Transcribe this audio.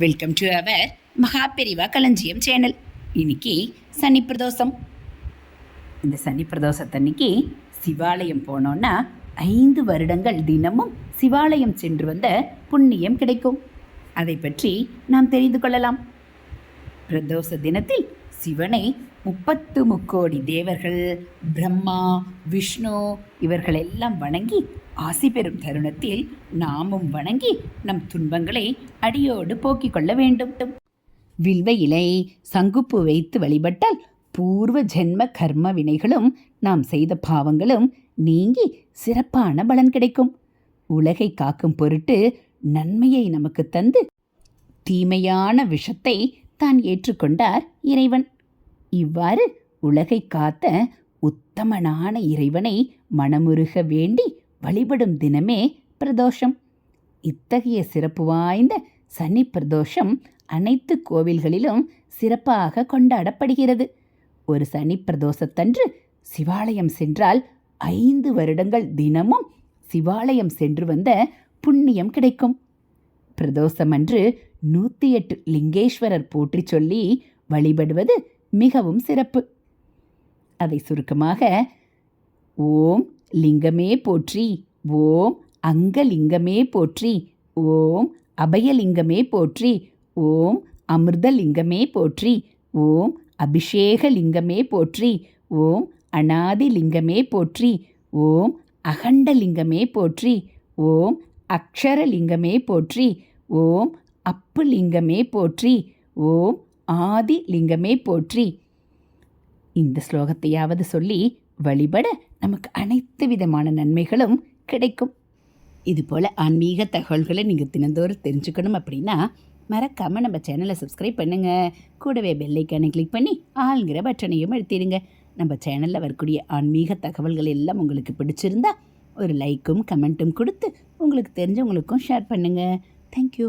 Welcome to our மகா பெரிவா களஞ்சியம் channel இன்னைக்கு சனி பிரதோஷம். இந்த சனி பிரதோஷத்தன்னைக்கு சிவாலயம் போனோன்னா ஐந்து வருடங்கள் தினமும் சிவாலயம் சென்று வந்த புண்ணியம் கிடைக்கும். அதை பற்றி நாம் தெரிந்து கொள்ளலாம். பிரதோஷ தினத்தில் சிவனை முப்பத்து முக்கோடி தேவர்கள் பிரம்மா விஷ்ணு இவர்களெல்லாம் வணங்கி ஆசி பெறும் தருணத்தில் நாமும் வணங்கி நம் துன்பங்களை அடியோடு போக்கிக் கொள்ள வேண்டும். வில்வ இலை சங்குப்பு வைத்து வழிபட்டால் பூர்வ ஜென்ம கர்ம வினைகளும் நாம் செய்த பாவங்களும் நீங்கி சிறப்பான பலன் கிடைக்கும். உலகை காக்கும் பொருட்டு நன்மையை நமக்கு தந்து தீமையான விஷத்தை தான் ஏற்றுக்கொண்டார் இறைவன். இவ்வாறு உலகை காத்த உத்தமனான இறைவனை மனமுருக வேண்டி வழிபடும் தினமே பிரதோஷம். இத்தகைய சிறப்பு வாய்ந்த சனி பிரதோஷம் அனைத்து கோவில்களிலும் சிறப்பாக கொண்டாடப்படுகிறது. ஒரு சனி பிரதோஷத்தன்று சிவாலயம் சென்றால் ஐந்து வருடங்கள் தினமும் சிவாலயம் சென்று வந்த புண்ணியம் கிடைக்கும். பிரதோஷமன்று நூற்றி எட்டு லிங்கேஸ்வரர் போற்றி சொல்லி வழிபடுவது மிகவும் சிறப்பு. அதை சுருக்கமாக ஓம் லிங்கமே போற்றி ஓம் அங்கலிங்கமே போற்றி ஓம் அபயலிங்கமே போற்றி ஓம் அமிர்தலிங்கமே போற்றி ஓம் அபிஷேகலிங்கமே போற்றி ஓம் அனாதிலிங்கமே போற்றி ஓம் அகண்டலிங்கமே போற்றி ஓம் அக்ஷரலிங்கமே போற்றி ஓம் அப்பு லிங்கமே போற்றி ஓம் ஆதி லிங்கமே போற்றி. இந்த ஸ்லோகத்தையாவது சொல்லி வழிபட நமக்கு அனைத்து விதமான நன்மைகளும் கிடைக்கும். இதுபோல் ஆன்மீக தகவல்களை நீங்கள் தினந்தோறும் தெரிஞ்சுக்கணும் அப்படின்னா மறக்காமல் நம்ம சேனலை சப்ஸ்கிரைப் பண்ணுங்கள் கூடவே பெல்லைக்கானை கிளிக் பண்ணி ஆளுங்கிற பட்டனையும் எழுத்திடுங்க நம்ம சேனலில் வரக்கூடிய ஆன்மீக தகவல்கள் எல்லாம் உங்களுக்கு பிடிச்சிருந்தா ஒரு லைக்கும் கமெண்ட்டும் கொடுத்து உங்களுக்கு தெரிஞ்சவங்களுக்கும் ஷேர் பண்ணுங்கள் தேங்க்யூ